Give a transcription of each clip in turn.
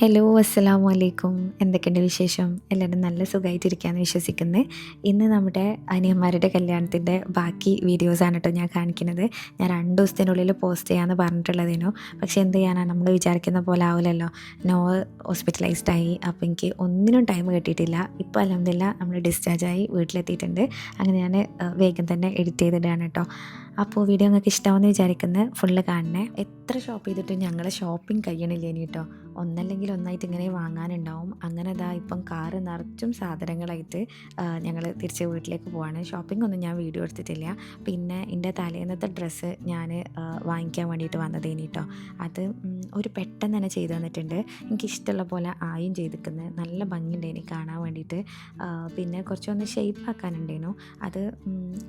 Hello അസ്സലാമു അലൈക്കും എന്തൊക്കെയുണ്ട് വിശേഷം? എല്ലാവരും നല്ല സുഖമായിട്ടിരിക്കുകയെന്ന് വിശ്വസിക്കുന്നത് ഇന്ന് നമ്മുടെ അനിയന്മാരുടെ കല്യാണത്തിന്റെ ബാക്കി വീഡിയോസാണ് കേട്ടോ ഞാൻ കാണിക്കുന്നത്. ഞാൻ രണ്ട് ദിവസത്തിനുള്ളിൽ പോസ്റ്റ് ചെയ്യാമെന്ന് പറഞ്ഞിട്ടുള്ളതിനോ. പക്ഷേ എന്ത് ചെയ്യാനാണ് നമ്മൾ വിചാരിക്കുന്ന പോലെ ആവില്ലല്ലോ നോ ഹോസ്പിറ്റലൈസ്ഡ് ആയി. അപ്പോൾ എനിക്ക് ഒന്നിനും ടൈം കിട്ടിയിട്ടില്ല. ഇപ്പോൾ അലഹമില്ല നമ്മൾ ഡിസ്ചാർജ് ആയി വീട്ടിലെത്തിയിട്ടുണ്ട്. അങ്ങനെ ഞാൻ വേഗം തന്നെ എഡിറ്റ് ചെയ്തിടുകയാണ് കേട്ടോ. അപ്പോൾ വീഡിയോ നിങ്ങൾക്ക് ഇഷ്ടമാണെന്ന് വിചാരിക്കുന്നത് ഫുള്ള് കാണണേ. എത്ര ഷോപ്പ് ചെയ്തിട്ടും ഞങ്ങളെ ഷോപ്പിംഗ് കഴിയണില്ല ഇനി കേട്ടോ. ഒന്നല്ലെങ്കിൽ ഒന്നായിട്ട് ഇങ്ങനെ വാങ്ങാനുണ്ടാവും. അങ്ങനെ അതാ ഇപ്പം കാറ് നിറച്ചും സാധനങ്ങളായിട്ട് ഞങ്ങൾ തിരിച്ച് വീട്ടിലേക്ക് പോവാണ്. ഷോപ്പിംഗ് ഒന്നും ഞാൻ വീഡിയോ എടുത്തിട്ടില്ല. പിന്നെ എന്റെ തലേന്നത്തെ ഡ്രസ്സ് ഞാൻ വാങ്ങിക്കാൻ വേണ്ടിയിട്ട് വന്നതേനി കേട്ടോ അത് ഒരു പെട്ടെന്ന് തന്നെ ചെയ്തു തന്നിട്ടുണ്ട്. എനിക്ക് ഇഷ്ടമുള്ള പോലെ ആയും ചെയ്തിരിക്കുന്നത് നല്ല ഭംഗിയുണ്ടായിനി കാണാൻ വേണ്ടിയിട്ട്. പിന്നെ കുറച്ചൊന്ന് ഷേപ്പ് ആക്കാനുണ്ടേനു അത്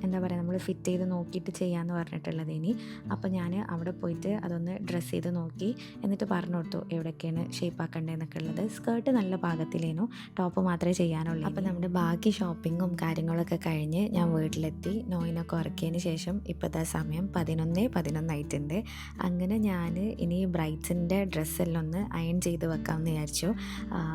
എന്താ പറയുക നമ്മൾ ഫിറ്റ് ചെയ്ത് നോക്കിയിട്ട് ചെയ്യാമെന്ന് പറഞ്ഞിട്ടുള്ളതേനി അപ്പോൾ ഞാൻ അവിടെ പോയിട്ട് അതൊന്ന് ഡ്രസ്സ് ചെയ്ത് നോക്കി. എന്നിട്ട് പറഞ്ഞു കൊടുത്തു എവിടെയൊക്കെയാണ് ഷേപ്പ് ആക്കേണ്ടതെന്നൊക്കെ ഉള്ളത്. സ്കേർട്ട് നല്ല പാകത്തിലേനു. ടോപ്പ് മാത്രമേ ചെയ്യാനുള്ളൂ. അപ്പോൾ നമ്മുടെ ബാക്കി ഷോപ്പിങ്ങും കാര്യങ്ങളൊക്കെ കഴിഞ്ഞ് ഞാൻ വീട്ടിലെത്തി. നോയിനൊക്കെ ഉറക്കിയതിന് ശേഷം ഇപ്പോഴത്തെ സമയം പതിനൊന്ന് പതിനൊന്നായിട്ടുണ്ട്. അങ്ങനെ ഞാൻ ഇനി ബ്രൈറ്റ്സിന്റെ ഡ്രസ്സെല്ലാം ഒന്ന് അയൺ ചെയ്ത് വെക്കാമെന്ന് വിചാരിച്ചു.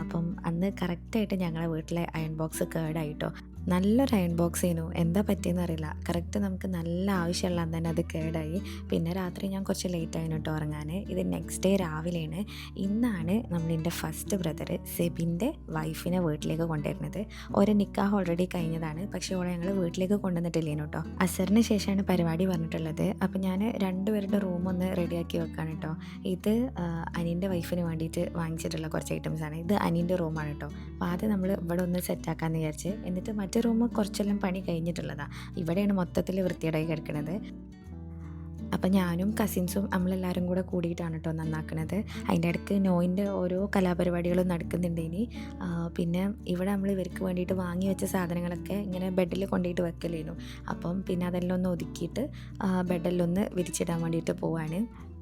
അപ്പം അന്ന് കറക്റ്റായിട്ട് ഞങ്ങളുടെ വീട്ടിലെ അയൺ ബോക്സ് കേടായിട്ടോ. നല്ലൊരു അയൺ ബോക്സ് ചെയ്യുന്നു. എന്താ പറ്റിയെന്ന് അറിയില്ല. കറക്റ്റ് നമുക്ക് നല്ല ആവശ്യമുള്ള തന്നെ അത് കേടായി. പിന്നെ രാത്രി ഞാൻ കുറച്ച് ലേറ്റ് ആയിരുന്നു കേട്ടോ ഉറങ്ങാൻ ഇത് നെക്സ്റ്റ് ഡേ രാവിലെയാണ്. ഇന്നാണ് നമ്മളിന്റെ ഫസ്റ്റ് ബ്രദർ സെബിന്റെ വൈഫിനെ വീട്ടിലേക്ക് കൊണ്ടുവരുന്നത്. ഒരു നിക്കാഹ് ഓൾറെഡി കഴിഞ്ഞതാണ്. പക്ഷേ ഓളെ ഞങ്ങൾ വീട്ടിലേക്ക് കൊണ്ടുവന്നിട്ടില്ലേനു കേട്ടോ. അസറിന് ശേഷമാണ് പരിപാടി പറഞ്ഞിട്ടുള്ളത്. അപ്പോൾ ഞാൻ രണ്ടുപേരുടെ റൂം ഒന്ന് റെഡിയാക്കി വെക്കാണ് കേട്ടോ. ഇത് അനിന്റെ വൈഫിന് വേണ്ടിയിട്ട് വാങ്ങിച്ചിട്ടുള്ള കുറച്ച് ഐറ്റംസ് ആണ്. ഇത് അനിന്റെ റൂമാണ് കേട്ടോ. അപ്പോൾ ആദ്യം നമ്മൾ ഇവിടെ ഒന്ന് സെറ്റാക്കാമെന്ന് വിചാരിച്ച്. എന്നിട്ട് മറ്റേ റൂം കുറച്ചെല്ലാം പണി കഴിഞ്ഞിട്ടുള്ളതാണ് ഇവിടെയാണ് മൊത്തത്തിൽ വൃത്തിയേടായി കിടക്കുന്നത് അപ്പം ഞാനും കസിൻസും നമ്മളെല്ലാവരും കൂടെ കൂടിയിട്ടാണ് കേട്ടോ നന്നാക്കുന്നത് അതിന്റെ ഇടയ്ക്ക് നോയിന്റെ ഓരോ കലാപരിപാടികളും നടക്കുന്നുണ്ട് ഇനി. പിന്നെ ഇവിടെ നമ്മൾ ഇവർക്ക് വേണ്ടിയിട്ട് വാങ്ങി വെച്ച സാധനങ്ങളൊക്കെ ഇങ്ങനെ ബെഡിൽ കൊണ്ടുപോയിട്ട് വെക്കലേനു. അപ്പം പിന്നെ അതെല്ലാം ഒന്ന് ഒതുക്കിയിട്ട് ഒന്ന് വിരിച്ചിടാൻ വേണ്ടിയിട്ട് പോവാണ്.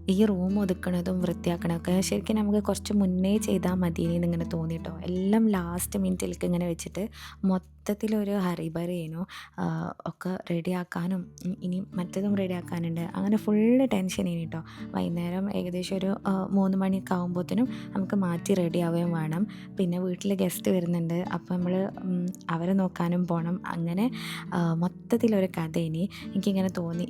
ഈ റൂം ഒതുക്കണതും വൃത്തിയാക്കണതൊക്കെ ശരിക്കും നമുക്ക് കുറച്ച് മുന്നേ ചെയ്താൽ മതി എന്നിങ്ങനെ തോന്നിയിട്ടോ എല്ലാം ലാസ്റ്റ് മിനിറ്റിലേക്ക് ഇങ്ങനെ വെച്ചിട്ട് മൊത്തത്തിലൊരു ഹറിബറേനു ഒക്കെ റെഡിയാക്കാനും ഇനി മറ്റതും റെഡിയാക്കാനുണ്ട്. അങ്ങനെ ഫുള്ള് ടെൻഷൻ ഇനി കേട്ടോ വൈകുന്നേരം ഏകദേശം ഒരു മൂന്ന് മണിയൊക്കെ ആകുമ്പോഴത്തേനും നമുക്ക് മാറ്റി റെഡിയാവുകയും വേണം. പിന്നെ വീട്ടിൽ ഗസ്റ്റ് വരുന്നുണ്ട്. അപ്പോൾ നമ്മൾ അവരെ നോക്കാനും പോകണം അങ്ങനെ മൊത്തത്തിലൊരു കഥ ഇനി എനിക്കിങ്ങനെ തോന്നി.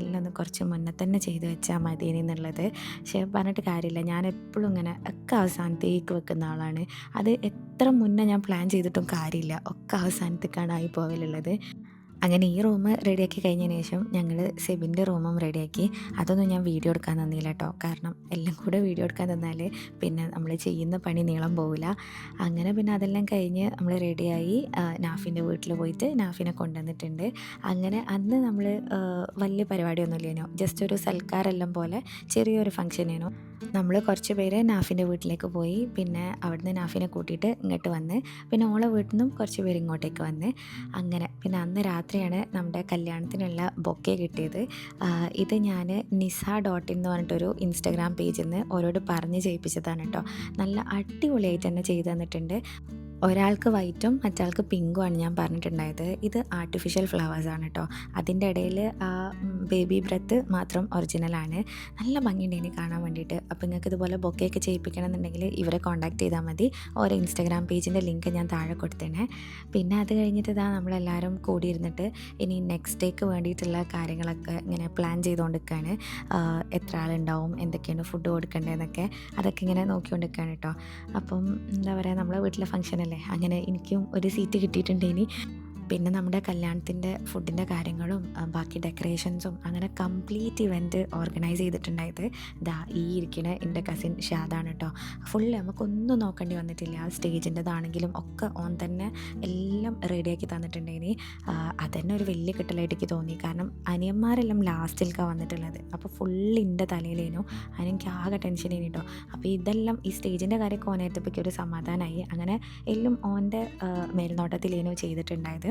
എല്ലാം ഒന്ന് കുറച്ച് മുന്നേ തന്നെ ചെയ്തു വെച്ചാൽ മതി എന്നുള്ളത്. പക്ഷേ പറഞ്ഞിട്ട് കാര്യമില്ല. ഞാൻ എപ്പോഴും ഇങ്ങനെ ഒക്കെ അവസാനത്തേക്ക് വെക്കുന്ന ആളാണ്. അത് എത്ര മുന്നേ ഞാൻ പ്ലാൻ ചെയ്തിട്ടും കാര്യമില്ല. ഒക്കെ അവസാനത്തേക്കാണ് ആയി പോകലുള്ളത്. അങ്ങനെ ഈ റൂം റെഡിയാക്കി കഴിഞ്ഞതിന് ശേഷം ഞങ്ങൾ സെബിന്റെ റൂമും റെഡിയാക്കി. അതൊന്നും ഞാൻ വീഡിയോ എടുക്കാൻ തന്നില്ല കേട്ടോ. കാരണം എല്ലാം കൂടെ വീഡിയോ എടുക്കാൻ തന്നാൽ പിന്നെ നമ്മൾ ചെയ്യുന്ന പണി നീളം പോവില്ല. അങ്ങനെ പിന്നെ അതെല്ലാം കഴിഞ്ഞ് നമ്മൾ റെഡിയായി നാഫിന്റെ വീട്ടിൽ പോയിട്ട് നാഫിനെ കൊണ്ടുവന്നിട്ടുണ്ട്. അങ്ങനെ അന്ന് നമ്മൾ വലിയ പരിപാടിയൊന്നുമില്ലേനോ? ജസ്റ്റ് ഒരു സൽക്കാരെല്ലാം പോലെ ചെറിയൊരു ഫംഗ്ഷനേനു. നമ്മൾ കുറച്ച് പേര് നാഫിന്റെ വീട്ടിലേക്ക് പോയി. പിന്നെ അവിടുന്ന് നാഫിനെ കൂട്ടിയിട്ട് ഇങ്ങോട്ട് വന്ന് പിന്നെ ഓളെ വീട്ടിൽ നിന്നും കുറച്ച് പേര് ഇങ്ങോട്ടേക്ക് വന്ന്. അങ്ങനെ പിന്നെ അന്ന് രാത്രിയാണ് നമ്മുടെ കല്യാണത്തിനുള്ള ബൊക്കെ കിട്ടിയത്. ഇത് ഞാൻ നിസ ഡോട്ട് എന്ന് പറഞ്ഞിട്ടൊരു ഇൻസ്റ്റാഗ്രാം പേജിൽ നിന്ന് ഓരോട് പറഞ്ഞ് ചെയ്യിപ്പിച്ചതാണ് കേട്ടോ. നല്ല അടിപൊളിയായിട്ട് തന്നെ ചെയ്തു തന്നിട്ടുണ്ട്. ഒരാൾക്ക് വൈറ്റും മറ്റാൾക്ക് പിങ്കുമാണ് ഞാൻ പറഞ്ഞിട്ടുണ്ടായത്. ഇത് ആർട്ടിഫിഷ്യൽ ഫ്ലവേഴ്സാണ് കേട്ടോ അതിന്റെ ഇടയിൽ ആ ബേബി ബ്രത്ത് മാത്രം ഒറിജിനലാണ് നല്ല ഭംഗിയുണ്ട് ഇനി കാണാൻ വേണ്ടിയിട്ട്. അപ്പോൾ നിങ്ങൾക്ക് ഇതുപോലെ ബൊക്കെയൊക്കെ ചെയ്യിപ്പിക്കണം എന്നുണ്ടെങ്കിൽ ഇവരെ കോൺടാക്ട് ചെയ്താൽ മതി. ഓരോ ഇൻസ്റ്റാഗ്രാം പേജിന്റെ ലിങ്ക് ഞാൻ താഴെ കൊടുത്തേനെ. പിന്നെ അത് കഴിഞ്ഞിട്ട് ഇതാ നമ്മളെല്ലാവരും കൂടിയിരുന്നിട്ട് ഇനി നെക്സ്റ്റ് ഡേക്ക് വേണ്ടിയിട്ടുള്ള കാര്യങ്ങളൊക്കെ ഇങ്ങനെ പ്ലാൻ ചെയ്തുകൊണ്ടിരിക്കുകയാണ്. എത്ര ആളുണ്ടാവും എന്തൊക്കെയാണ് ഫുഡ് കൊടുക്കേണ്ടതെന്നൊക്കെ അതൊക്കെ ഇങ്ങനെ നോക്കിക്കൊണ്ടിരിക്കുകയാണ് കേട്ടോ അപ്പം എന്താ പറയുക നമ്മളെ വീട്ടിലെ ഫംഗ്ഷൻ അല്ലേ? അങ്ങനെ എനിക്കും ഒരു സീറ്റ് കിട്ടിയിട്ടുണ്ട് ഇനി പിന്നെ നമ്മുടെ കല്യാണത്തിന്റെ ഫുഡിന്റെ കാര്യങ്ങളും ബാക്കി ഡെക്കറേഷൻസും അങ്ങനെ കംപ്ലീറ്റ് ഇവന്റ് ഓർഗനൈസ് ചെയ്തിട്ടുണ്ടായത് ദാ ഈ ഇരിക്കുന്ന എന്റെ കസിൻ ഷാദാണ് കേട്ടോ ഫുള്ള് നമുക്കൊന്നും നോക്കേണ്ടി വന്നിട്ടില്ല. സ്റ്റേജിന്റെതാണെങ്കിലും ഒക്കെ ഓൺ തന്നെ എല്ലാം റെഡിയാക്കി തന്നിട്ടുണ്ടേനി അതന്നെ ഒരു വലിയ കിട്ടലായിട്ട് എനിക്ക് തോന്നി. കാരണം അനിയന്മാരെല്ലാം ലാസ്റ്റിലേക്കാണ് വന്നിട്ടുള്ളത്. അപ്പോൾ ഫുള്ള് എന്റെ തലയിലേനു. അതിനെനിക്ക് ആകെ ടെൻഷൻ കേട്ടോ അപ്പോൾ ഇതെല്ലാം ഈ സ്റ്റേജിന്റെ ഓനായിട്ടപ്പോൾ ഒരു സമാധാനമായി അങ്ങനെ എല്ലാം ഓന്റെ മേൽനോട്ടത്തിലേനു ചെയ്തിട്ടുണ്ടായത്.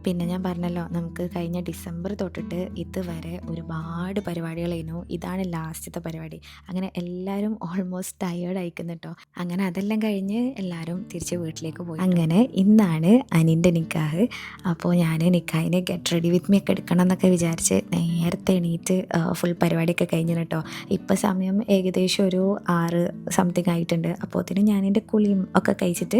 പിന്നെ ഞാൻ പറഞ്ഞല്ലോ നമുക്ക് കഴിഞ്ഞ ഡിസംബർ തൊട്ടിട്ട് ഇതുവരെ ഒരുപാട് പരിപാടികളായിരുന്നു. ഇതാണ് ലാസ്റ്റത്തെ പരിപാടി. അങ്ങനെ എല്ലാവരും ഓൾമോസ്റ്റ് ടയേർഡ് അയക്കുന്നു കേട്ടോ അങ്ങനെ അതെല്ലാം കഴിഞ്ഞ് എല്ലാവരും തിരിച്ച് വീട്ടിലേക്ക് പോയി. അങ്ങനെ ഇന്നാണ് അനിന്റെ നിക്കാഹ്. അപ്പോൾ ഞാൻ നിക്കാഹിനെ ഗെറ്റ് റെഡി വിത്ത് മീ ഒക്കെ എടുക്കണം എന്നൊക്കെ വിചാരിച്ച് നേരത്തെ എണീറ്റ് ഫുൾ പരിപാടിയൊക്കെ കഴിഞ്ഞു കേട്ടോ ഇപ്പോൾ സമയം ഏകദേശം ഒരു ആറ് സംതിങ് ആയിട്ടുണ്ട്. അപ്പോൾ ഞാൻ എന്റെ കുളിയും ഒക്കെ കഴിച്ചിട്ട്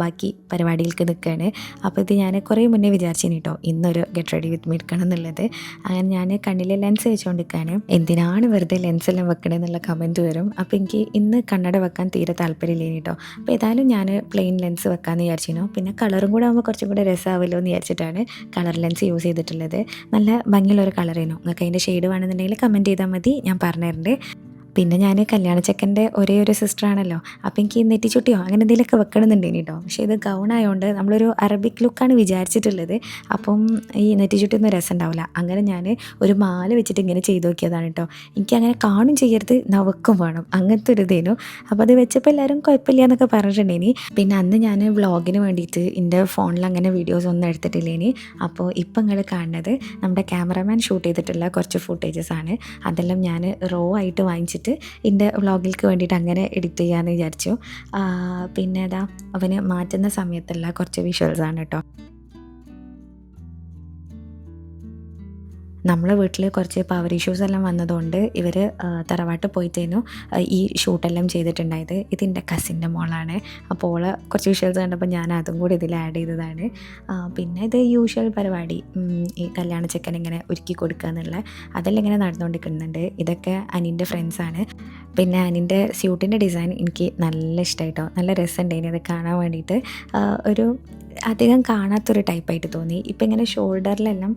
ബാക്കി പരിപാടിയിലേക്ക് നിൽക്കുകയാണ് അപ്പോൾ ഇത് ഞാൻ കുറേ മുന്നേ വിചാരിച്ചിനി കേട്ടോ ഇന്നൊരു ഗെറ്റ് റെഡി വിത്ത് മീ എന്നുള്ളത്. അങ്ങനെ ഞാൻ കണ്ണിൽ ലെൻസ് വെച്ചുകൊണ്ടിരിക്കുകയാണ് എന്തിനാണ് വെറുതെ ലെൻസ് എല്ലാം വെക്കണേ എന്നുള്ള കമന്റ് വരും. അപ്പോൾ എനിക്ക് ഇന്ന് കണ്ണട വെക്കാൻ തീരെ താല്പര്യമില്ലേനി കേട്ടോ അപ്പോൾ ഏതായാലും ഞാൻ പ്ലെയിൻ ലെൻസ് വെക്കാമെന്ന് വിചാരിച്ചിരുന്നു പിന്നെ കളറും കൂടെ ആകുമ്പോൾ കുറച്ചും കൂടെ രസമാവല്ലോ എന്ന് വിചാരിച്ചിട്ടാണ് കളർ ലെൻസ് യൂസ് ചെയ്തിട്ടുള്ളത്. നല്ല ഭംഗിയുള്ള ഒരു കളറേനു നിങ്ങൾക്ക് അതിന്റെ ഷെയ്ഡ് വേണമെന്നുണ്ടെങ്കിൽ കമന്റ് ചെയ്താൽ മതി. ഞാൻ പറഞ്ഞുതരുന്നുണ്ട് പിന്നെ ഞാൻ കല്യാണ ചെക്കന്റെ ഒരേ ഒരു സിസ്റ്റർ ആണല്ലോ. അപ്പം എനിക്ക് നെറ്റിച്ചുട്ടിയോ അങ്ങനെ എന്തെങ്കിലുമൊക്കെ വെക്കണമെന്നുണ്ടേനി കേട്ടോ പക്ഷേ ഇത് ഗൗൺ ആയതുകൊണ്ട് നമ്മളൊരു അറബിക് ലുക്കാണ് വിചാരിച്ചിട്ടുള്ളത്. അപ്പം ഈ നെറ്റിച്ചുട്ടിയൊന്നും രസം ഉണ്ടാവില്ല അങ്ങനെ ഞാൻ ഒരു മാല വെച്ചിട്ട് ഇങ്ങനെ ചെയ്തു നോക്കിയതാണ് കേട്ടോ എനിക്ക് അങ്ങനെ കാണും ചെയ്യരുത് നവക്കും വേണം. അങ്ങനത്തെ ഒരു ഇതേനു. അപ്പോൾ അത് വെച്ചപ്പോൾ എല്ലാവരും കുഴപ്പമില്ല എന്നൊക്കെ പറഞ്ഞിട്ടുണ്ടേനി. പിന്നെ അന്ന് ഞാൻ വ്ളോഗിന് വേണ്ടിയിട്ട് എന്റെ ഫോണിൽ അങ്ങനെ വീഡിയോസ് ഒന്നും എടുത്തിട്ടില്ലേനി. അപ്പോൾ ഇപ്പം നിങ്ങൾ കാണുന്നത് നമ്മുടെ ക്യാമറമാൻ ഷൂട്ട് ചെയ്തിട്ടുള്ള കുറച്ച് ഫുട്ടേജസ് ആണ്. അതെല്ലാം ഞാൻ റോ ആയിട്ട് വാങ്ങിച്ചിട്ട് എന്റെ വ്ളോഗിലേക്ക് വേണ്ടിയിട്ട് അങ്ങനെ എഡിറ്റ് ചെയ്യാമെന്ന് വിചാരിച്ചു. പിന്നെ അതാ അവന് മാറ്റുന്ന സമയത്തുള്ള കുറച്ച് വിഷ്വൽസ് ആണ് കേട്ടോ. നമ്മളെ വീട്ടിൽ കുറച്ച് പവർ ഇഷ്യൂസ് എല്ലാം വന്നതുകൊണ്ട് ഇവർ തറവാട്ട് പോയിട്ടേനു ഈ ഷൂട്ടെല്ലാം ചെയ്തിട്ടുണ്ടായത് ഇതിന്റെ കസിന്റെ മോളാണ്. അപ്പോൾ ഓളെ കുറച്ച് വിഷ്വൽസ് കണ്ടപ്പോൾ ഞാൻ അതും കൂടി ഇതിൽ ആഡ് ചെയ്തതാണ്. പിന്നെ ഇത് യൂഷ്വൽ പരിപാടി ഈ കല്യാണ ചെക്കൻ ഇങ്ങനെ ഒരുക്കി കൊടുക്കുക എന്നുള്ള അതെല്ലാം ഇങ്ങനെ നടന്നുകൊണ്ടിരിക്കുന്നുണ്ട് ഇതൊക്കെ അനിന്റെ ഫ്രണ്ട്സാണ് പിന്നെ അനിന്റെ സ്യൂട്ടിന്റെ ഡിസൈൻ എനിക്ക് നല്ല ഇഷ്ടമായിട്ടോ നല്ല രസമുണ്ടായിന് അത് കാണാൻ വേണ്ടിയിട്ട്. ഒരു അധികം കാണാത്തൊരു ടൈപ്പായിട്ട് തോന്നി. ഇപ്പം ഇങ്ങനെ ഷോൾഡറിലെല്ലാം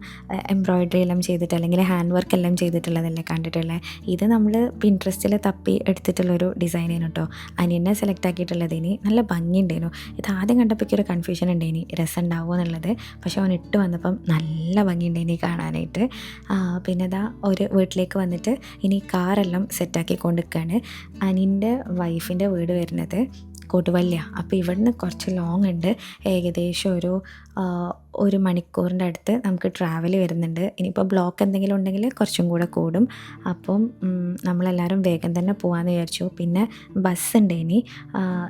എംബ്രോയിഡറി എല്ലാം ചെയ്തിട്ട് അല്ലെങ്കിൽ ഹാൻഡ് വർക്ക് എല്ലാം ചെയ്തിട്ടുള്ളതല്ലേ കണ്ടിട്ടുള്ളത് ഇത് നമ്മൾ പിൻട്രസ്റ്റിൽ തപ്പി എടുത്തിട്ടുള്ളൊരു ഡിസൈൻ ആയിരുന്നു കേട്ടോ അനിയനെ സെലക്ട് ആക്കിയിട്ടുള്ളത് ഇനി നല്ല ഭംഗിയുണ്ടേനു. ഇത് ആദ്യം കണ്ടപ്പോൾ ഒരു കൺഫ്യൂഷൻ ഉണ്ടായിനി രസം ഉണ്ടാവുമോ എന്നുള്ളത്. പക്ഷേ അവൻ ഇട്ട് വന്നപ്പം നല്ല ഭംഗിയുണ്ടായിനി കാണാനായിട്ട്. പിന്നെ ഇതാ ഒരു വീട്ടിലേക്ക് വന്നിട്ട് ഇനി കാറെല്ലാം സെറ്റാക്കി കൊണ്ടിരിക്കുകയാണ് അനിന്റെ വൈഫിന്റെ വീട് വരുന്നത്. കൊടുവള്ളിയ അപ്പോൾ ഇവിടുന്ന് കുറച്ച് ലോങ് ഉണ്ട്. ഏകദേശം ഒരു ഒരു മണിക്കൂറിന്റെ അടുത്ത് നമുക്ക് ട്രാവൽ വരുന്നുണ്ട്. ഇനിയിപ്പോൾ ബ്ലോക്ക് എന്തെങ്കിലും ഉണ്ടെങ്കിൽ കുറച്ചും കൂടെ കൂടും. അപ്പം നമ്മളെല്ലാവരും വേഗം തന്നെ പോകാമെന്ന് വിചാരിച്ചു. പിന്നെ ബസ് ഉണ്ട് ഇനി.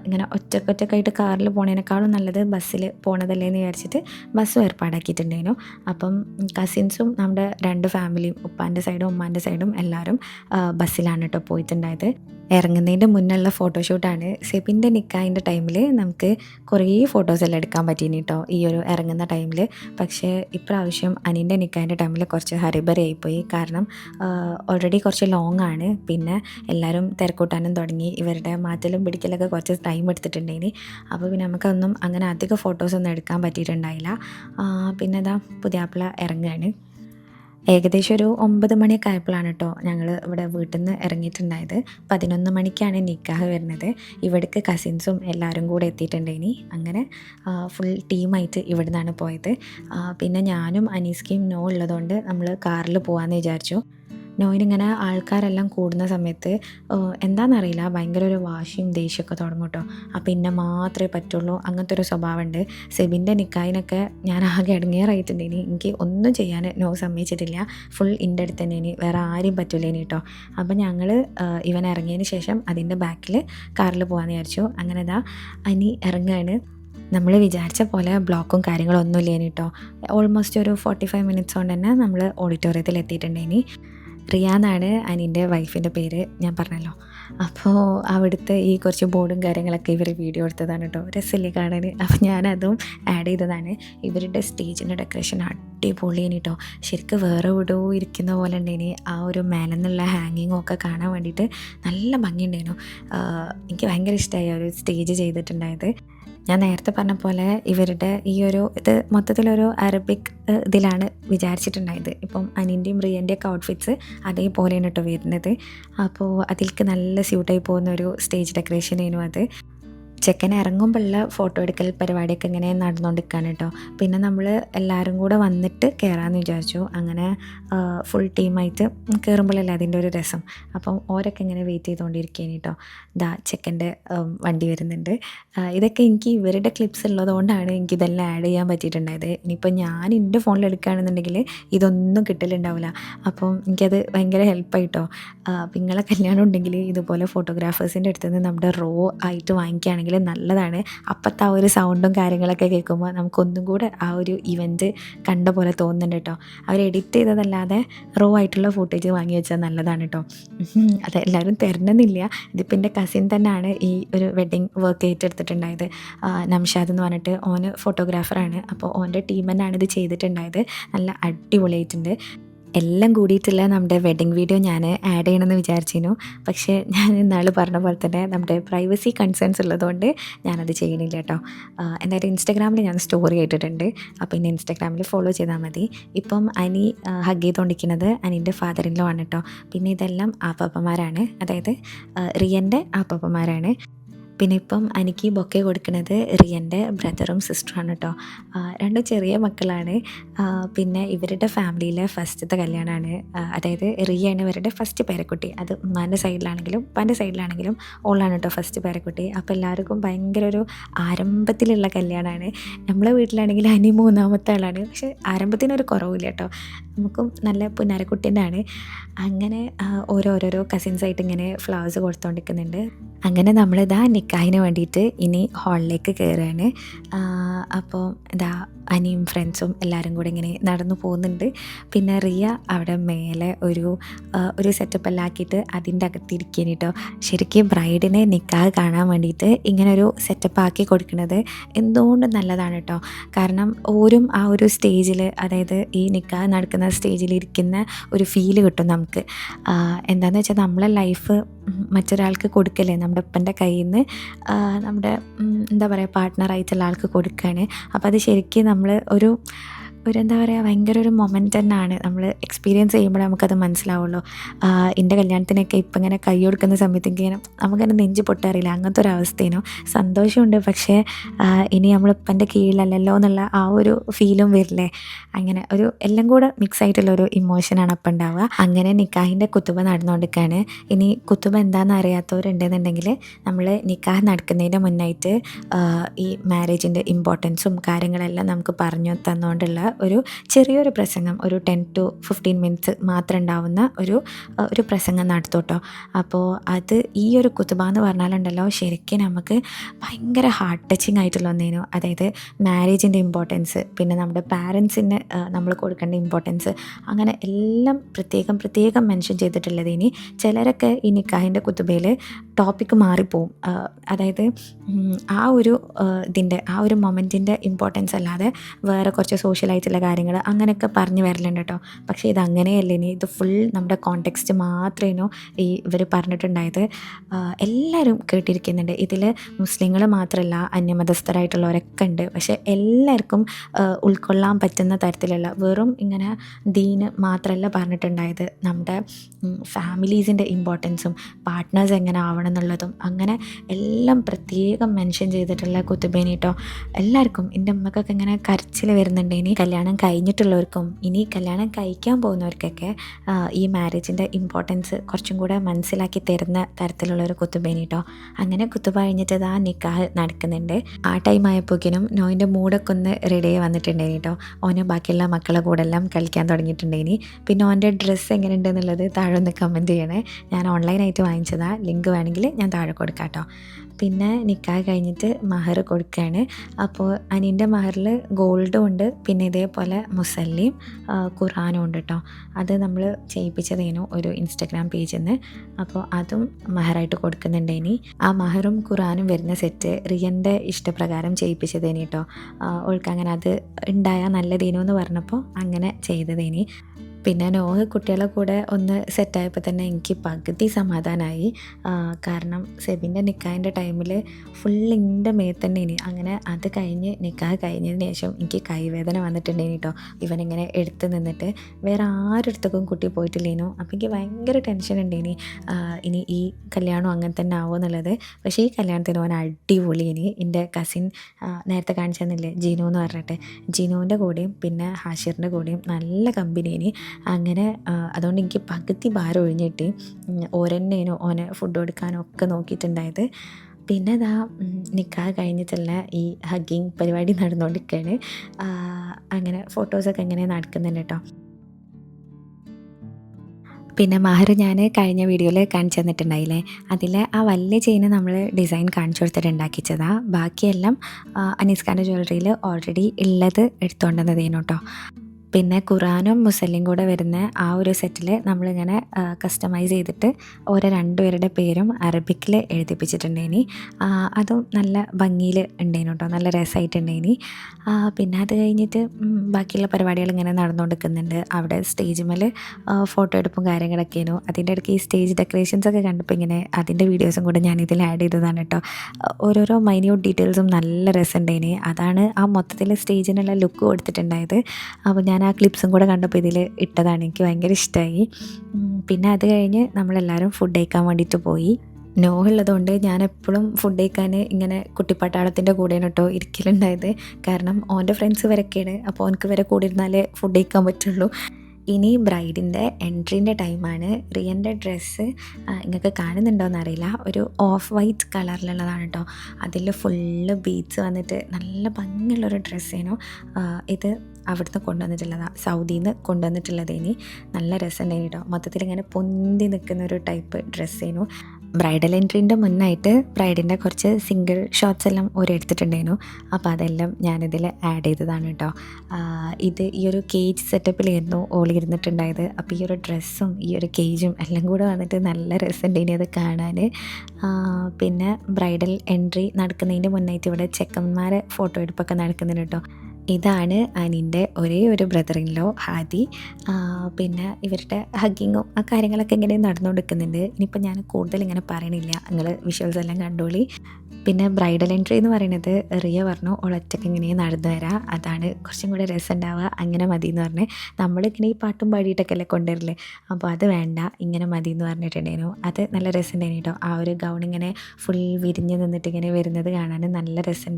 ഇങ്ങനെ ഒറ്റക്കൊറ്റക്കായിട്ട് കാറിൽ പോണതിനേക്കാളും നല്ലത് ബസ്സിൽ പോണതല്ലേ എന്ന് വിചാരിച്ചിട്ട് ബസ്സും ഏർപ്പാടാക്കിയിട്ടുണ്ടായിരുന്നു. അപ്പം കസിൻസും നമ്മുടെ രണ്ട് ഫാമിലിയും ഉപ്പാന്റെ സൈഡും ഉമ്മാന്റെ സൈഡും എല്ലാവരും ബസ്സിലാണ് കേട്ടോ പോയിട്ടുണ്ടായത്. ഇറങ്ങുന്നതിന്റെ മുന്നുള്ള ഫോട്ടോഷൂട്ടാണ് സെബിന്റെ നിക്കായിന്റെ ടൈമിൽ നമുക്ക് കുറേ ഫോട്ടോസ് എല്ലാം എടുക്കാൻ പറ്റിയിട്ടോ ഈ ഒരു ഇറങ്ങുന്ന ടൈമിൽ പക്ഷേ ഇപ്രാവശ്യം അനിന്റെ നിൽക്കാന്റെ ടൈമിൽ കുറച്ച് ഹറിബറി ആയിപ്പോയി കാരണം ഓൾറെഡി കുറച്ച് ലോങ് ആണ്. പിന്നെ എല്ലാവരും തിരക്കൂട്ടാനും തുടങ്ങി. ഇവരുടെ മാറ്റലും പിടിക്കലൊക്കെ കുറച്ച് ടൈം എടുത്തിട്ടുണ്ടായിനി. അപ്പോൾ പിന്നെ നമുക്കൊന്നും അങ്ങനെ അധികം ഫോട്ടോസൊന്നും എടുക്കാൻ പറ്റിയിട്ടുണ്ടായില്ല. പിന്നെ ഇതാ പുതിയാപ്പിള ഇറങ്ങുകയാണ് ഏകദേശം ഒരു ഒമ്പത് മണിയൊക്കെ ആയപ്പോഴാണ് കേട്ടോ ഞങ്ങൾ ഇവിടെ വീട്ടിൽ നിന്ന് ഇറങ്ങിയിട്ടുണ്ടായത്. പതിനൊന്ന് മണിക്കാണ് നിക്കാഹ് വരുന്നത്. ഇവിടേക്ക് കസിൻസും എല്ലാവരും കൂടെ എത്തിയിട്ടുണ്ട് ഇനി. അങ്ങനെ ഫുൾ ടീമായിട്ട് ഇവിടെ നിന്നാണ് പോയത്. പിന്നെ ഞാനും അനീസ്കയും നോ ഉള്ളതുകൊണ്ട് നമ്മൾ കാറിൽ പോകാമെന്ന് വിചാരിച്ചു. നോയിനിങ്ങനെ ആൾക്കാരെല്ലാം കൂടുന്ന സമയത്ത് എന്താണെന്നറിയില്ല ഭയങ്കര ഒരു വാശിയും ദേഷ്യമൊക്കെ തുടങ്ങും കേട്ടോ അപ്പം ഇന്നെ മാത്രമേ പറ്റുള്ളൂ. അങ്ങനത്തെ ഒരു സ്വഭാവമുണ്ട്. സെബിന്റെ നിക്കായിനൊക്കെ ഞാൻ ആകെ ഇടങ്ങേറായിട്ടുണ്ട് ഇനി എനിക്ക് ഒന്നും ചെയ്യാൻ നോ സമ്മതിച്ചിട്ടില്ല. ഫുൾ ഇന്റെ അടുത്ത് തന്നെ ഇനി വേറെ ആരും ഇനി കേട്ടോ അപ്പം ഞങ്ങൾ ഇവൻ ഇറങ്ങിയതിന് ശേഷം അതിന്റെ ബാക്കിൽ കാറിൽ പോകാമെന്ന് വിചാരിച്ചു. അങ്ങനെ ഇതാ അനി ഇറങ്ങുകയാണ് നമ്മൾ വിചാരിച്ച പോലെ ബ്ലോക്കും കാര്യങ്ങളൊന്നും ഇല്ലേനി ഇല്ല കേട്ടോ ഓൾമോസ്റ്റ് ഒരു ഫോർട്ടി ഫൈവ് മിനിറ്റ്സ് കൊണ്ട് തന്നെ നമ്മൾ ഓഡിറ്റോറിയത്തിൽ എത്തിയിട്ടുണ്ടേനി റിയ എന്നാണ് അനിന്റെ വൈഫിന്റെ പേര്. ഞാൻ പറഞ്ഞല്ലോ. അപ്പോൾ അവിടുത്തെ ഈ കുറച്ച് ബോർഡും കാര്യങ്ങളൊക്കെ ഇവർ വീഡിയോ എടുത്തതാണ് കേട്ടോ. രസമില്ലേ കാണാൻ? അപ്പോൾ ഞാനതും ആഡ് ചെയ്തതാണ്. ഇവരുടെ സ്റ്റേജിന്റെ ഡെക്കറേഷൻ അടിപൊളിയാണ് കേട്ടോ. ശരിക്കും വേറെ എവിടെയോ ഇരിക്കുന്ന പോലെ ഉണ്ടേനി. ആ ഒരു മേലെന്നുള്ള ഹാങ്ങിങ്ങും ഒക്കെ കാണാൻ വേണ്ടിയിട്ട് നല്ല ഭംഗിയുണ്ടായിരുന്നു എനിക്ക് ഭയങ്കര ഇഷ്ടമായി ഒരു സ്റ്റേജ് ചെയ്തിട്ടുണ്ടായത്. ഞാൻ നേരത്തെ പറഞ്ഞ പോലെ ഇവരുടെ ഈ ഒരു ഇത് മൊത്തത്തിലൊരു അറബിക് ഇതിലാണ് വിചാരിച്ചിട്ടുണ്ടായത്. ഇപ്പം അനിന്റെയും റിയന്റെയും ഒക്കെ ഔട്ട്ഫിറ്റ്സ് അതേപോലെയാണ് കേട്ടോ വരുന്നത്. അപ്പോൾ അതിലേക്ക് നല്ല സ്യൂട്ടായി പോകുന്ന ഒരു സ്റ്റേജ് ഡെക്കറേഷൻ ആയിരുന്നു അത്. ചെക്കൻ ഇറങ്ങുമ്പോഴുള്ള ഫോട്ടോ എടുക്കൽ പരിപാടിയൊക്കെ ഇങ്ങനെ നടന്നുകൊണ്ടിരിക്കുകയാണ് കേട്ടോ പിന്നെ നമ്മൾ എല്ലാവരും കൂടെ വന്നിട്ട് കയറാമെന്ന് വിചാരിച്ചു. അങ്ങനെ ഫുൾ ടീമായിട്ട് കയറുമ്പോഴല്ലേ അതിന്റെ ഒരു രസം. അപ്പം ഓരൊക്കെ ഇങ്ങനെ വെയിറ്റ് ചെയ്തുകൊണ്ടിരിക്കുകയാണ് കേട്ടോ ദാ ചെക്കന്റെ വണ്ടി വരുന്നുണ്ട്. ഇതൊക്കെ എനിക്ക് ഇവരുടെ ക്ലിപ്സ് ഉള്ളതുകൊണ്ടാണ് എനിക്ക് ഇതെല്ലാം ആഡ് ചെയ്യാൻ പറ്റിയിട്ടുണ്ടായത്. ഇനിയിപ്പോൾ ഞാൻ എന്റെ ഫോണിൽ എടുക്കുകയാണെന്നുണ്ടെങ്കിൽ ഇതൊന്നും കിട്ടലുണ്ടാവില്ല. അപ്പം എനിക്കത് ഭയങ്കര ഹെൽപ്പായിട്ടോ നിങ്ങളെ കല്യാണം ഉണ്ടെങ്കിൽ ഇതുപോലെ ഫോട്ടോഗ്രാഫേഴ്സിന്റെ അടുത്ത് നിന്ന് നമ്മുടെ റോ ആയിട്ട് വാങ്ങിക്കുകയാണെങ്കിൽ നല്ലതാണ്. അപ്പത്തെ ആ ഒരു സൗണ്ടും കാര്യങ്ങളൊക്കെ കേൾക്കുമ്പോൾ നമുക്കൊന്നും കൂടെ ആ ഒരു ഇവന്റ് കണ്ട പോലെ തോന്നുന്നുണ്ട് കേട്ടോ. അവർ എഡിറ്റ് ചെയ്തതല്ലാതെ റോ ആയിട്ടുള്ള ഫുട്ടേജ് വാങ്ങി വെച്ചാൽ നല്ലതാണ് കേട്ടോ. അത് എല്ലാവരും തരണമെന്നില്ല. ഇതിപ്പോൾ എന്റെ കസിൻ തന്നെയാണ് ഈ ഒരു വെഡ്ഡിങ് വർക്ക് ഏറ്റെടുത്തിട്ടുണ്ടായത്. നംഷാദ് എന്ന് പറഞ്ഞിട്ട് ഓന് ഫോട്ടോഗ്രാഫറാണ് അപ്പോൾ ഓന്റെ ടീം തന്നെയാണ് ഇത് ചെയ്തിട്ടുണ്ടായത്. നല്ല അടിപൊളിയായിട്ടുണ്ട്. എല്ലാം കൂടിയിട്ടുള്ള നമ്മുടെ വെഡ്ഡിങ് വീഡിയോ ഞാൻ ആഡ് ചെയ്യണമെന്ന് വിചാരിച്ചിരുന്നു. പക്ഷേ ഞാൻ ഇന്നാൾ പറഞ്ഞ പോലെ തന്നെ നമ്മുടെ പ്രൈവസി കൺസേൺസ് ഉള്ളതുകൊണ്ട് ഞാനത് ചെയ്യണില്ല കേട്ടോ. എന്തായാലും ഇൻസ്റ്റാഗ്രാമിൽ ഞാൻ സ്റ്റോറി ഇട്ടിട്ടുണ്ട്. അപ്പോൾ ഇനി ഇൻസ്റ്റാഗ്രാമിൽ ഫോളോ ചെയ്താൽ മതി. ഇപ്പം അനി ഹഗ് ചെയ്തുകൊണ്ടിരിക്കുന്നത് അനീന്റെ ഫാദറിലോ ആണ് കേട്ടോ. പിന്നെ ഇതെല്ലാം ആപ്പാപ്പന്മാരാണ് അതായത് റിയന്റെ ആപ്പപ്പന്മാരാണ് പിന്നെ ഇപ്പം എനിക്ക് ബൊക്കെ കൊടുക്കുന്നത് റിയന്റെ ബ്രദറും സിസ്റ്ററാണ് കേട്ടോ രണ്ട് ചെറിയ മക്കളാണ്. പിന്നെ ഇവരുടെ ഫാമിലിയിലെ ഫസ്റ്റത്തെ കല്യാണമാണ് അതായത് റിയാണ് ഇവരുടെ ഫസ്റ്റ് പേരക്കുട്ടി. അത് ഉമ്മാന്റെ സൈഡിലാണെങ്കിലും ഉപ്പാന്റെ സൈഡിലാണെങ്കിലും ഓളാണ് കേട്ടോ ഫസ്റ്റ് പേരക്കുട്ടി. അപ്പോൾ എല്ലാവർക്കും ഭയങ്കര ഒരു ആരംഭത്തിലുള്ള കല്യാണമാണ് നമ്മളെ വീട്ടിലാണെങ്കിൽ അനി മൂന്നാമത്തെ ആളാണ്. പക്ഷേ ആരംഭത്തിനൊരു കുറവില്ല കേട്ടോ നമുക്കും നല്ല പുന്നാരക്കുട്ടീന്റെ അങ്ങനെ ആ, ഓരോരോരോ കസിൻസായിട്ട് ഇങ്ങനെ ഫ്ലവേഴ്സ് കൊടുത്തുകൊണ്ടിരിക്കുന്നുണ്ട് അങ്ങനെ നമ്മളിതാ നിക്കാഹിന് വേണ്ടിയിട്ട് ഇനി ഹാളിലേക്ക് കയറുകയാണ് അപ്പോൾ ഇതാ അനിയും ഫ്രണ്ട്സും എല്ലാവരും കൂടെ ഇങ്ങനെ നടന്നു പോകുന്നുണ്ട്. പിന്നെ റിയ അവിടെ മേലെ ഒരു ഒരു സെറ്റപ്പ് എല്ലാം ആക്കിയിട്ട് അതിന്റെ അകത്തിരിക്കാൻ കേട്ടോ. ശരിക്കും ബ്രൈഡിനെ നിക്കാഹ് കാണാൻ വേണ്ടിയിട്ട് ഇങ്ങനെ ഒരു സെറ്റപ്പ് ആക്കി കൊടുക്കുന്നത് എന്തുകൊണ്ടും നല്ലതാണ് കേട്ടോ? കാരണം ഓരും ആ ഒരു സ്റ്റേജിൽ അതായത് ഈ നിക്കാഹ് നടക്കുന്ന സ്റ്റേജിൽ ഇരിക്കുന്ന ഒരു ഫീൽ കിട്ടും നമുക്ക്. എന്താണെന്ന് വെച്ചാൽ നമ്മളെ ലൈഫ് മറ്റൊരാൾക്ക് കൊടുക്കല്ലേ? നമ്മുടെ ഉപ്പന്റെ കയ്യിൽ നിന്ന് നമ്മുടെ എന്താ പറയുക പാർട്ട്ണറായിട്ടുള്ള ആൾക്ക് കൊടുക്കുകയാണ് അപ്പോൾ അത് ശരിക്കും നമ്മൾ ഒരു ഒരു എന്താ പറയുക ഭയങ്കര ഒരു മൊമെന്റ് തന്നെയാണ് നമ്മൾ എക്സ്പീരിയൻസ് ചെയ്യുമ്പോഴേ നമുക്കത് മനസ്സിലാവുള്ളൂ. എന്റെ കല്യാണത്തിനൊക്കെ ഇപ്പം ഇങ്ങനെ കൈ കൊടുക്കുന്ന സമയത്ത് ഇങ്ങനെ നമുക്കങ്ങനെ നെഞ്ച് പൊട്ടാറില്ല അങ്ങനത്തെ ഒരു അവസ്ഥേനു. സന്തോഷമുണ്ട് പക്ഷേ ഇനി നമ്മളിപ്പന്റെ കീഴിലല്ലല്ലോ എന്നുള്ള ആ ഒരു ഫീലും വരില്ലേ? അങ്ങനെ ഒരു എല്ലാം കൂടെ മിക്സ് ആയിട്ടുള്ള ഒരു ഇമോഷനാണ് അപ്പം ഉണ്ടാവുക അങ്ങനെ നിക്കാഹിന്റെ കുത്തുബ നടന്നുകൊണ്ടിരിക്കുകയാണ് ഇനി കുത്തുബ എന്താണെന്ന് അറിയാത്തവരുണ്ടെന്നുണ്ടെങ്കിൽ നമ്മൾ നിക്കാഹ് നടക്കുന്നതിന്റെ മുന്നായിട്ട് ഈ മാരേജിന്റെ ഇമ്പോർട്ടൻസും കാര്യങ്ങളെല്ലാം നമുക്ക് പറഞ്ഞു തന്നുകൊണ്ടുള്ള ഒരു ചെറിയൊരു പ്രസംഗം ഒരു ടെൻ ടു ഫിഫ്റ്റീൻ മിനിറ്റ്സ് മാത്രം ഉണ്ടാവുന്ന ഒരു ഒരു പ്രസംഗം നടത്തൂട്ടോ. അപ്പോൾ അത് ഈ ഒരു കുത്തുബ എന്ന് പറഞ്ഞാലുണ്ടല്ലോ ശരിക്കും നമുക്ക് ഭയങ്കര ഹാർട്ട് ടച്ചിങ് ആയിട്ടുള്ള ഒന്നേനു. അതായത് മാരേജിന്റെ ഇമ്പോർട്ടൻസ് പിന്നെ നമ്മുടെ പാരൻസിന് നമ്മൾ കൊടുക്കേണ്ട ഇമ്പോർട്ടൻസ് അങ്ങനെ എല്ലാം പ്രത്യേകം പ്രത്യേകം മെൻഷൻ ചെയ്തിട്ടുള്ളത് ഇനി ചിലരൊക്കെ ഈ നിക്കാഹിന്റെ കുത്തുബയിൽ ടോപ്പിക്ക് മാറിപ്പോവും. അതായത് ആ ഒരു ഇതിന്റെ ആ ഒരു മൊമെന്റിന്റെ ഇമ്പോർട്ടൻസ് അല്ലാതെ വേറെ കുറച്ച് സോഷ്യലായിട്ടുള്ള കാര്യങ്ങൾ അങ്ങനെയൊക്കെ പറഞ്ഞു വരലുണ്ട് കേട്ടോ. പക്ഷേ ഇത് അങ്ങനെയല്ല ഇനി ഇത് ഫുൾ നമ്മുടെ കോണ്ടെക്സ്റ്റ് മാത്രമേനു ഈ ഇവർ പറഞ്ഞിട്ടുണ്ടായത്. എല്ലാവരും കേട്ടിരിക്കുന്നുണ്ട്. ഇതിൽ മുസ്ലിങ്ങൾ മാത്രമല്ല അന്യമതസ്ഥരായിട്ടുള്ളവരൊക്കെ ഉണ്ട്. പക്ഷേ എല്ലാവർക്കും ഉൾക്കൊള്ളാൻ പറ്റുന്ന തരത്തിലുള്ള വെറും ഇങ്ങനെ ദീന് മാത്രമല്ല പറഞ്ഞിട്ടുണ്ടായത്. നമ്മുടെ ഫാമിലീസിന്റെ ഇമ്പോർട്ടൻസും പാർട്ട്നേഴ്സ് എങ്ങനെ ആവണം എന്നുള്ളതും അങ്ങനെ എല്ലാം പ്രത്യേകം മെൻഷൻ ചെയ്തിട്ടുള്ള കുത്തുബേനി കേട്ടോ എല്ലാവർക്കും എന്റെ അമ്മക്കൊക്കെ ഇങ്ങനെ കരച്ചിൽ വരുന്നുണ്ട്. ഇനി കല്യാണം കഴിഞ്ഞിട്ടുള്ളവർക്കും ഇനി കല്യാണം കഴിക്കാൻ പോകുന്നവർക്കൊക്കെ ഈ മാരേജിന്റെ ഇമ്പോർട്ടൻസ് കുറച്ചും കൂടെ മനസ്സിലാക്കി തരുന്ന തരത്തിലുള്ള ഒരു കുത്തുബേനി കേട്ടോ അങ്ങനെ കുത്തുബ കഴിഞ്ഞിട്ട് ആ നിക്കാഹ് നടക്കുന്നുണ്ട്. ആ ടൈം ആയപ്പോക്കിനും നോയിന്റെ മൂടൊക്കെ ഒന്ന് റെഡി ആയി വന്നിട്ടുണ്ടായിനി കേട്ടോ ഓന് ബാക്കിയുള്ള മക്കളെ കൂടെ എല്ലാം കളിക്കാൻ തുടങ്ങിയിട്ടുണ്ടായിനി. പിന്നെ ഓന്റെ ഡ്രസ്സ് എങ്ങനെയുണ്ട് എന്നുള്ളത് താഴെ ഒന്ന് കമന്റ് ചെയ്യണേ. ഞാൻ ഓൺലൈനായിട്ട് വാങ്ങിച്ചതാണ് ലിങ്ക് വേണമെങ്കിൽ ഞാൻ താഴെ കൊടുക്കാം കേട്ടോ പിന്നെ നിക്കാഹ് കഴിഞ്ഞിട്ട് മഹർ കൊടുക്കുകയാണ് അപ്പോൾ അനിന്റെ മഹറിൽ ഗോൾഡും ഉണ്ട് പിന്നെ ഇതേപോലെ മുസല്ലിയും ഖുറാനും ഉണ്ട് കേട്ടോ അത് നമ്മൾ ചെയ്യിപ്പിച്ചതേനു ഒരു ഇൻസ്റ്റഗ്രാം പേജിൽ നിന്ന് അപ്പോൾ അതും മഹറായിട്ട് കൊടുക്കുന്നുണ്ട് ഇനി ആ മഹറും ഖുറാനും വരുന്ന സെറ്റ് റിയന്റെ ഇഷ്ടപ്രകാരം ചെയ്യിപ്പിച്ചതേനി കേട്ടോ ഓൾക്ക് അങ്ങനെ അത് ഉണ്ടായാൽ നല്ലതേനു എന്ന് പറഞ്ഞപ്പോൾ അങ്ങനെ ചെയ്തതേനി. പിന്നെ നോഹ് കുട്ടികളെ കൂടെ ഒന്ന് സെറ്റായപ്പോൾ തന്നെ എനിക്ക് പകുതി സമാധാനമായി കാരണം സെബിന്റെ നിക്കാഹിന്റെ ടൈമിൽ ഫുൾ എന്റെ തന്നെ ഇനി. അങ്ങനെ അത് കഴിഞ്ഞ് നിക്കാഹ് കഴിഞ്ഞതിന് ശേഷം എനിക്ക് കൈവേദന വന്നിട്ടുണ്ടേനി കേട്ടോ ഇവനിങ്ങനെ എടുത്ത് നിന്നിട്ട് വേറെ ആരെടുത്തക്കും കുട്ടി പോയിട്ടില്ലേനു? അപ്പോൾ എനിക്ക് ഭയങ്കര ടെൻഷൻ ഉണ്ടേനി ഇനി ഈ കല്യാണം അങ്ങനെ തന്നെ ആവുമോ എന്നുള്ളത്. പക്ഷേ ഈ കല്യാണത്തിന് ഓൻ അടിപൊളി ഇനി എന്റെ കസിൻ നേരത്തെ കാണിച്ചു തന്നില്ലേ ജിനു എന്ന് പറഞ്ഞിട്ട്. ജിനുവിന്റെ കൂടെയും പിന്നെ ഹാഷിറിന്റെ കൂടെയും നല്ല കമ്പനി ഇനി അങ്ങനെ അതുകൊണ്ട് എനിക്ക് പകുതി ഭാരം ഒഴിഞ്ഞിട്ട് ഓരെന്നേനു ഓനെ ഫുഡ് കൊടുക്കാനോ ഒക്കെ നോക്കിയിട്ടുണ്ടായത്. പിന്നെ ഇതാ നിക്കാഹ് കഴിഞ്ഞിട്ടുള്ള ഈ ഹഗ്ഗിങ് പരിപാടി നടന്നുകൊണ്ടിരിക്കുകയാണ് അങ്ങനെ ഫോട്ടോസൊക്കെ എങ്ങനെ നടക്കുന്നുണ്ട് കേട്ടോ പിന്നെ മഹർ ഞാൻ കഴിഞ്ഞ വീഡിയോയിൽ കാണിച്ചു തന്നിട്ടുണ്ടായില്ലേ? അതിൽ ആ വലിയ ചെയിന് നമ്മൾ ഡിസൈൻ കാണിച്ചു കൊടുത്തിട്ട് ഉണ്ടാക്കിച്ചതാണ് ബാക്കിയെല്ലാം അനീസ്ഖാന്റെ ജ്വല്ലറിയിൽ ഓൾറെഡി ഉള്ളത് എടുത്തുകൊണ്ടുവന്നതേനു കേട്ടോ പിന്നെ ഖുറാനും മുസല്ലിം കൂടെ വരുന്ന ആ ഒരു സെറ്റിൽ നമ്മളിങ്ങനെ കസ്റ്റമൈസ് ചെയ്തിട്ട് ഓരോ രണ്ടുപേരുടെ പേരും അറബിക്കിൽ എഴുതിപ്പിച്ചിട്ടുണ്ടേനി അതും നല്ല ഭംഗിയിൽ ഉണ്ടേനു കേട്ടോ നല്ല രസമായിട്ടുണ്ടേനി പിന്നെ അത് കഴിഞ്ഞിട്ട് ബാക്കിയുള്ള പരിപാടികൾ ഇങ്ങനെ നടന്നുകൊടുക്കുന്നുണ്ട് അവിടെ സ്റ്റേജ് മേൽ ഫോട്ടോ എടുപ്പും കാര്യങ്ങളൊക്കെയായിരുന്നു. അതിന്റെ ഇടയ്ക്ക് ഈ സ്റ്റേജ് ഡെക്കറേഷൻസ് ഒക്കെ കണ്ടപ്പോൾ ഇങ്ങനെ അതിന്റെ വീഡിയോസും കൂടെ ഞാൻ ഇതിൽ ആഡ് ചെയ്തതാണ് കേട്ടോ ഓരോരോ മൈന്യൂട്ട് ഡീറ്റെയിൽസും നല്ല രസമുണ്ടേനി അതാണ് ആ മൊത്തത്തിൽ സ്റ്റേജിനുള്ള ലുക്ക് കൊടുത്തിട്ടുണ്ടായത്. അപ്പോൾ ഞാൻ ആ ക്ലിപ്സും കൂടെ കണ്ടപ്പോൾ ഇതിൽ ഇട്ടതാണ്. എനിക്ക് ഭയങ്കര ഇഷ്ടമായി പിന്നെ അത് കഴിഞ്ഞ് നമ്മളെല്ലാവരും ഫുഡ് കഴിക്കാൻ വേണ്ടിയിട്ട് പോയി. നോ നോഹുള്ളതുകൊണ്ട് ഞാൻ എപ്പോഴും ഫുഡ് കഴിക്കാൻ ഇങ്ങനെ കുട്ടിപ്പട്ടാളത്തിന്റെ കൂടെയാണ് കേട്ടോ ഇരിക്കലുണ്ടായത്. കാരണം ഓന്റെ ഫ്രണ്ട്സ് വരൊക്കെയാണ് അപ്പോൾ ഓനക്ക് വരെ കൂടി ഇരുന്നാലേ ഫുഡ് കഴിക്കാൻ പറ്റുള്ളൂ. ഇനി ബ്രൈഡിന്റെ എൻട്രീന്റെ ടൈമാണ്. റിയന്റെ ഡ്രസ്സ് നിങ്ങൾക്ക് കാണുന്നുണ്ടോയെന്ന് അറിയില്ല. ഒരു ഓഫ് വൈറ്റ് കളറിലുള്ളതാണ് കേട്ടോ അതിൽ ഫുള്ള് ബീഡ്സ് വന്നിട്ട് നല്ല ഭംഗിയുള്ളൊരു ഡ്രസ്സേനു. ഇത് അവിടുന്ന് കൊണ്ടുവന്നിട്ടുള്ളതാണ് സൗദിയിൽ നിന്ന് കൊണ്ടുവന്നിട്ടുള്ളത് ഇനി നല്ല രസമുണ്ടായിന് കേട്ടോ മൊത്തത്തിൽ ഇങ്ങനെ പൊന്തി നിൽക്കുന്ന ഒരു ടൈപ്പ് ഡ്രസ്സേനു. ബ്രൈഡൽ എൻട്രീന്റെ മുന്നായിട്ട് ബ്രൈഡിന്റെ കുറച്ച് സിംഗിൾ ഷോട്ട്സ് എല്ലാം ഒരു എടുത്തിട്ടുണ്ടായിരുന്നു. അപ്പോൾ അതെല്ലാം ഞാനിതിൽ ആഡ് ചെയ്തതാണ് കേട്ടോ. ഇത് ഈ ഒരു കേജ് സെറ്റപ്പിലായിരുന്നു ഓളി ഇരുന്നിട്ടുണ്ടായത്. അപ്പോൾ ഈ ഒരു ഡ്രസ്സും ഈ ഒരു കേജും എല്ലാം കൂടെ വന്നിട്ട് നല്ല രസമുണ്ടായിനി അത് കാണാൻ. പിന്നെ ബ്രൈഡൽ എൻട്രി നടക്കുന്നതിന്റെ മുന്നായിട്ട് ഇവിടെ ചെക്കന്മാരെ ഫോട്ടോ എടുപ്പൊക്കെ നടക്കുന്നുണ്ട് കേട്ടോ. ഇതാണ് അനിന്റെ ഒരേ ഒരു ബ്രദർ ഇൻ ലോ ഹാദി പിന്നെ ഇവരുടെ ഹഗ്ഗിങ്ങും ആ കാര്യങ്ങളൊക്കെ ഇങ്ങനെ നടന്നുകൊടുക്കുന്നുണ്ട് ഇനിയിപ്പോൾ ഞാൻ കൂടുതൽ ഇങ്ങനെ പറയണില്ല. നിങ്ങൾ വിഷ്വൽസ് എല്ലാം കണ്ടോളി. പിന്നെ ബ്രൈഡൽ എൻട്രി എന്ന് പറയുന്നത് റിയ പറഞ്ഞു ഒളറ്റൊക്കെ ഇങ്ങനെ നടന്നു വരാം. അതാണ് കുറച്ചും കൂടെ രസം ഉണ്ടാവുക. അങ്ങനെ മതി എന്ന് പറഞ്ഞ് നമ്മളിങ്ങനെ ഈ പാട്ടും പാടിയിട്ടൊക്കെ അല്ലേ കൊണ്ടുവരില്ലേ അപ്പോൾ അത് വേണ്ട. ഇങ്ങനെ മതി എന്ന് പറഞ്ഞിട്ടുണ്ടായിരുന്നു. അത് നല്ല രസം ഉണ്ടായിരുന്നു കേട്ടോ. ആ ഒരു ഗൗൺ ഇങ്ങനെ ഫുൾ വിരിഞ്ഞ് നിന്നിട്ട് ഇങ്ങനെ വരുന്നത് കാണാൻ നല്ല രസം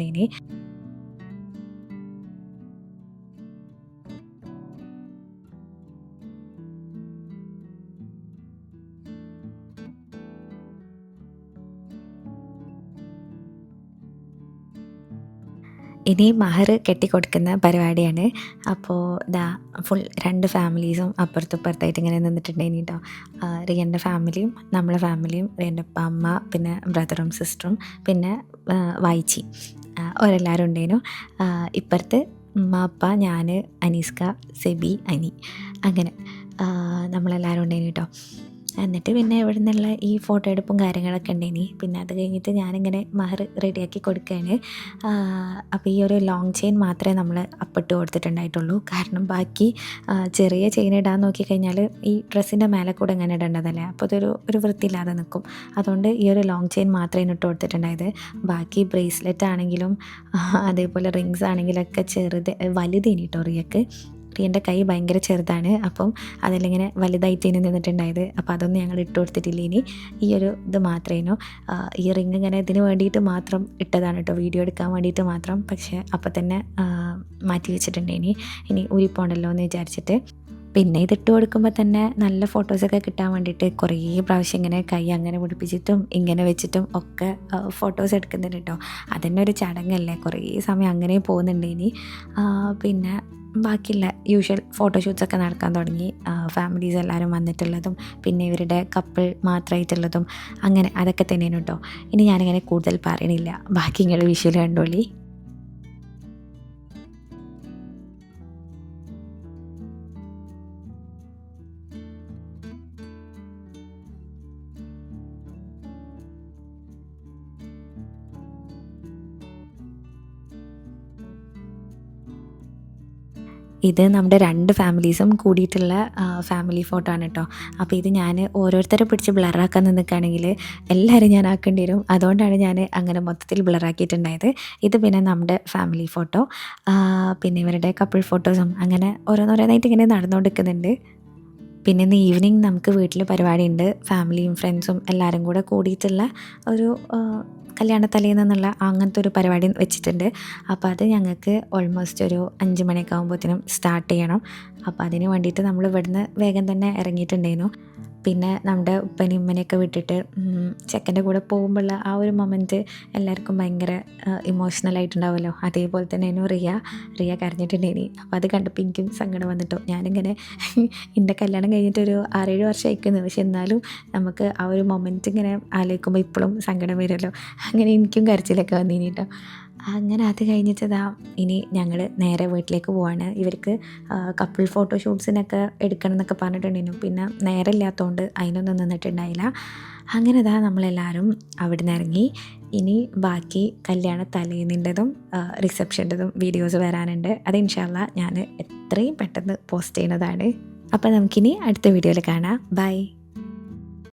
ഇനി മഹർ കെട്ടിക്കൊടുക്കുന്ന പരിപാടിയാണ്. അപ്പോൾ ദാ ഫുൾ രണ്ട് ഫാമിലീസും അപ്പുറത്തും ഇപ്പുറത്തായിട്ട് ഇങ്ങനെ നിന്നിട്ടുണ്ടായിരുന്നു കേട്ടോ റിയന്റെ ഫാമിലിയും നമ്മളെ ഫാമിലിയും റിയന്റെ അമ്മ പിന്നെ ബ്രദറും സിസ്റ്ററും പിന്നെ വായിച്ചി. അവരെല്ലാവരും ഉണ്ടായിരുന്നു ഇപ്പുറത്ത് ഉമ്മ അപ്പ ഞാൻ അനീസ്ക സെബി അനി. അങ്ങനെ നമ്മളെല്ലാവരും ഉണ്ടായിരുന്നു കേട്ടോ എന്നിട്ട് പിന്നെ ഇവിടെ നിന്നുള്ള ഈ ഫോട്ടോ എടുപ്പും കാര്യങ്ങളൊക്കെ ഉണ്ടേനി. പിന്നെ അത് കഴിഞ്ഞിട്ട് ഞാനിങ്ങനെ മഹർ റെഡിയാക്കി കൊടുക്കുകയാണ് അപ്പോൾ ഈ ഒരു ലോങ് ചെയിൻ മാത്രമേ നമ്മൾ അപ്പിട്ട് കൊടുത്തിട്ടുണ്ടായിട്ടുള്ളൂ. കാരണം ബാക്കി ചെറിയ ചെയിൻ ഇടാൻ നോക്കിക്കഴിഞ്ഞാൽ ഈ ഡ്രസ്സിന്റെ മേലെ കൂടെ ഇങ്ങനെ ഇടേണ്ടതല്ലേ? അപ്പോൾ അതൊരു ഒരു വൃത്തിയില്ലാതെ നിൽക്കും അതുകൊണ്ട് ഈ ഒരു ലോങ് ചെയിൻ മാത്രമേ ഇട്ട് കൊടുത്തിട്ടുണ്ടായത്. ബാക്കി ബ്രേസ്ലെറ്റ് ആണെങ്കിലും അതേപോലെ റിങ്സ് ആണെങ്കിലൊക്കെ ചെറുത് വലുതേനി കേട്ടോ റിയക്ക് എന്റെ കൈ ഭയങ്കര ചെറുതാണ്. അപ്പം അതിലിങ്ങനെ വലുതായിട്ട് ഇനി നിന്നിട്ടുണ്ടായത്. അപ്പോൾ അതൊന്നും ഞങ്ങൾ ഇട്ട് കൊടുത്തിട്ടില്ല ഇനി. ഈ ഒരു ഇത് മാത്രമേനു ഈ റിങ് ഇങ്ങനെ ഇതിന് വേണ്ടിയിട്ട് മാത്രം ഇട്ടതാണ് കേട്ടോ. വീഡിയോ എടുക്കാൻ വേണ്ടിയിട്ട് മാത്രം. പക്ഷേ അപ്പം തന്നെ മാറ്റി വെച്ചിട്ടുണ്ട് ഇനി. ഇനി ഊരിപ്പോണ്ടല്ലോ എന്ന് വിചാരിച്ചിട്ട്. പിന്നെ ഇതിട്ട് കൊടുക്കുമ്പോൾ തന്നെ നല്ല ഫോട്ടോസൊക്കെ കിട്ടാൻ വേണ്ടിയിട്ട് കുറേ പ്രാവശ്യം ഇങ്ങനെ കൈ അങ്ങനെ പിടിപ്പിച്ചിട്ടും ഇങ്ങനെ വെച്ചിട്ടും ഒക്കെ ഫോട്ടോസ് എടുക്കുന്നുണ്ട് കേട്ടോ. അതന്നെ ഒരു ചടങ്ങല്ലേ. കുറേ സമയം അങ്ങനെ പോകുന്നുണ്ട് ഇനി. പിന്നെ ബാക്കിയുള്ള യൂഷ്വൽ ഫോട്ടോഷൂട്ട്സൊക്കെ നടക്കാൻ തുടങ്ങി. ഫാമിലീസ് എല്ലാവരും വന്നിട്ടുള്ളതും പിന്നെ ഇവരുടെ കപ്പിൾ മാത്രമായിട്ടുള്ളതും അങ്ങനെ അതൊക്കെ തന്നെയാണ് കേട്ടോ. ഇനി ഞാനിങ്ങനെ കൂടുതൽ പറയണില്ല. ബാക്കി ഇങ്ങനെ വിഷ്വൽ കണ്ടോളി. ഇത് നമ്മുടെ രണ്ട് ഫാമിലീസും കൂടിയിട്ടുള്ള ഫാമിലി ഫോട്ടോ ആണ് കേട്ടോ അപ്പോൾ ഇത് ഞാൻ ഓരോരുത്തരെ പിടിച്ച് ബ്ലറാക്കാൻ നിൽക്കുകയാണെങ്കിൽ എല്ലാവരും ഞാൻ ആക്കേണ്ടി വരും. അതുകൊണ്ടാണ് ഞാൻ അങ്ങനെ മൊത്തത്തിൽ ബ്ലറാക്കിയിട്ടുണ്ടായത്. ഇത് പിന്നെ നമ്മുടെ ഫാമിലി ഫോട്ടോ. പിന്നെ ഇവരുടെ കപ്പിൾ ഫോട്ടോസും അങ്ങനെ ഓരോന്നോരോന്നായിട്ട് ഇങ്ങനെ നടന്നുകൊണ്ടിരിക്കുന്നുണ്ട് പിന്നെ ഇന്ന് ഈവനിങ് നമുക്ക് വീട്ടിൽ പരിപാടിയുണ്ട്. ഫാമിലിയും ഫ്രണ്ട്സും എല്ലാവരും കൂടെ കൂടിയിട്ടുള്ള ഒരു ആ, കല്യാണത്തലേന്ന് എന്നുള്ള അങ്ങനത്തെ ഒരു പരിപാടി വെച്ചിട്ടുണ്ട്. അപ്പോൾ അത് ഞങ്ങൾക്ക് ഓൾമോസ്റ്റ് ഒരു അഞ്ച് മണിയൊക്കെ ആകുമ്പോഴത്തേനും സ്റ്റാർട്ട് ചെയ്യണം. അപ്പോൾ അതിന് വേണ്ടിയിട്ട് നമ്മൾ ഇവിടുന്ന് വേഗം തന്നെ ഇറങ്ങിയിട്ടുണ്ടായിരുന്നു. പിന്നെ നമ്മുടെ ഉപ്പനും ഉമ്മനെയൊക്കെ വിട്ടിട്ട് ചെക്കന്റെ കൂടെ പോകുമ്പോഴുള്ള ആ ഒരു മൊമെന്റ് എല്ലാവർക്കും ഭയങ്കര ഇമോഷണൽ ആയിട്ടുണ്ടാവുമല്ലോ. അതേപോലെ തന്നെയായിരുന്നു റിയ. റിയ കരഞ്ഞിട്ടുണ്ടേനി അപ്പോൾ അത് കണ്ടപ്പോൾ എനിക്കും സങ്കടം വന്നിട്ടോ. ഞാനിങ്ങനെ എന്റെ കല്യാണം കഴിഞ്ഞിട്ട് ഒരു ആറേഴ് വർഷം അയക്കുന്നു പക്ഷെ എന്നാലും നമുക്ക് ആ ഒരു മൊമെന്റ് ഇങ്ങനെ ആലോചിക്കുമ്പോൾ ഇപ്പോഴും സങ്കടം വരുമല്ലോ. അങ്ങനെ എനിക്കും കരച്ചിലൊക്കെ വന്നിനി കേട്ടോ അങ്ങനെ അത് കഴിഞ്ഞിട്ടതാ ഇനി ഞങ്ങൾ നേരെ വീട്ടിലേക്ക് പോവാണ്. ഇവർക്ക് കപ്പിൾ ഫോട്ടോഷൂട്ട്സിനൊക്കെ എടുക്കണം എന്നൊക്കെ പറഞ്ഞിട്ടുണ്ടായിരുന്നു. പിന്നെ നേരെ ഇല്ലാത്തതുകൊണ്ട് അതിനൊന്നും നിന്നിട്ടുണ്ടായില്ല. അങ്ങനെ ഇതാ നമ്മളെല്ലാവരും അവിടെ നിന്ന് ഇറങ്ങി. ഇനി ബാക്കി കല്യാണ തലേന്നിന്റെതും റിസപ്ഷന്റെതും വീഡിയോസ് വരാനുണ്ട്. അത് ഇൻഷാല്ല ഞാൻ എത്രയും പെട്ടെന്ന് പോസ്റ്റ് ചെയ്യുന്നതാണ്. അപ്പോൾ നമുക്കിനി അടുത്ത വീഡിയോയിൽ കാണാം. ബൈ